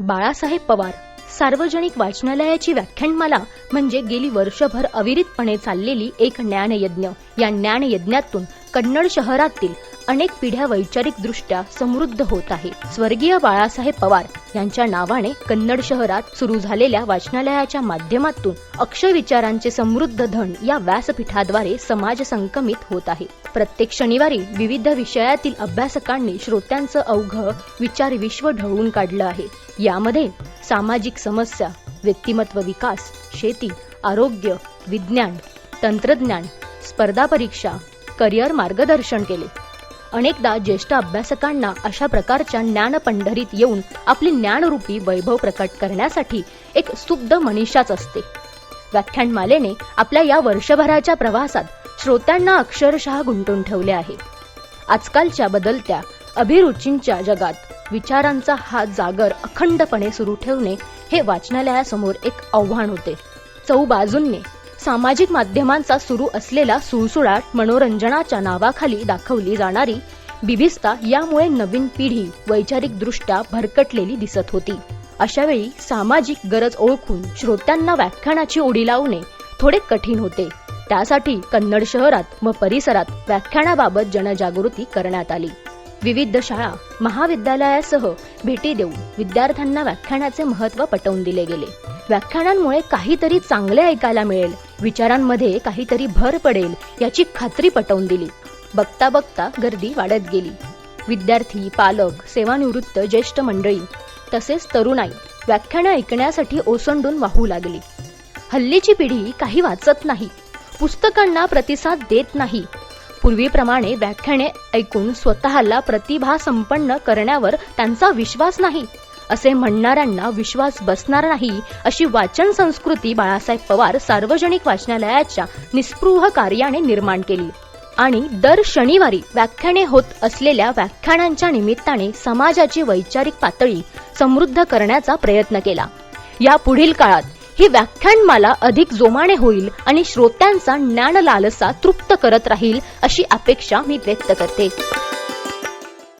बाळासाहेब पवार. सार्वजनिक वाचनालयाची व्याख्यानमाला म्हणजे गेली वर्षभर अविरितपणे चाललेली एक ज्ञानयज्ञ. या ज्ञानयज्ञातून कन्नड शहरातील अनेक पिढ्या वैचारिकदृष्ट्या समृद्ध होत आहे. स्वर्गीय बाळासाहेब पवार यांच्या नावाने कन्नड शहरात सुरू झालेल्या वाचनालयाच्या माध्यमातून अक्षय विचारांचे समृद्ध धन या व्यासपीठाद्वारे समाज संकमित होत आहे. प्रत्येक शनिवारी विविध विषयातील अभ्यासकांनी श्रोत्यांचं अवघ विचार विश्व ढवळून काढलं आहे. यामध्ये सामाजिक समस्या व्यक्तिमत्व विकास शेती आरोग्य विज्ञान तंत्रज्ञान स्पर्धा परीक्षा करिअर मार्गदर्शन केले. अनेकदा ज्येष्ठ अभ्यासकांना अशा प्रकारच्या ज्ञान पंढरीत येऊन आपली ज्ञानरूपी वैभव प्रकट करण्यासाठी एक स्तुब्ध मनीषाच असते. व्याख्यानमालेने आपल्या या वर्षभराच्या प्रवासात श्रोत्यांना अक्षरशः गुंतून ठेवले आहे. आजकालच्या बदलत्या अभिरुचींच्या जगात विचारांचा हा जागर अखंडपणे सुरू ठेवणे हे वाचनालयासमोर एक आव्हान होते. चौ बाजूंनी सामाजिक माध्यमांचा सुरू असलेला सुळसुळाट मनोरंजनाच्या नावाखाली दाखवली जाणारी बिभिस्ता यामुळे नवीन पिढी वैचारिकदृष्ट्या भरकटलेली दिसत होती. अशावेळी सामाजिक गरज ओळखून श्रोत्यांना व्याख्यानाची ओढी लावणे थोडे कठीण होते. त्यासाठी कन्नड शहरात व परिसरात व्याख्यानाबाबत जनजागृती करण्यात आली. विविध शाळा महाविद्यालयासह भेटी देऊन विद्यार्थ्यांना व्याख्यानाचे महत्त्व पटवून दिले गेले. व्याख्यानांमुळे काहीतरी चांगले ऐकायला मिळेल विचारांमध्ये काहीतरी भर पडेल याची खात्री पटवून दिली. बघता बघता गर्दी वाढत गेली. विद्यार्थी पालक सेवानिवृत्त ज्येष्ठ मंडळी तसेच तरुणाई व्याख्यानं ऐकण्यासाठी ओसंडून वाहू लागली. हल्लीची पिढी काही वाचत नाही पुस्तकांना प्रतिसाद देत नाही. पूर्वीप्रमाणे व्याख्याने ऐकून स्वतःला प्रतिभा संपन्न करण्यावर त्यांचा विश्वास नाही. असे म्हणणाऱ्यांना विश्वास बसणार नाही अशी वाचन संस्कृती बाळासाहेब पवार सार्वजनिक वाचनालयाच्या निस्पृह कार्याने निर्माण केली. आणि दर शनिवारी व्याख्याने होत असलेल्या व्याख्यानांच्या निमित्ताने समाजाची वैचारिक पातळी समृद्ध करण्याचा प्रयत्न केला. या पुढील काळात ही व्याख्यानमाला अधिक जोमाने होईल आणि श्रोत्यांचा ज्ञान लालसा तृप्त करत राहील अशी अपेक्षा मी व्यक्त करते.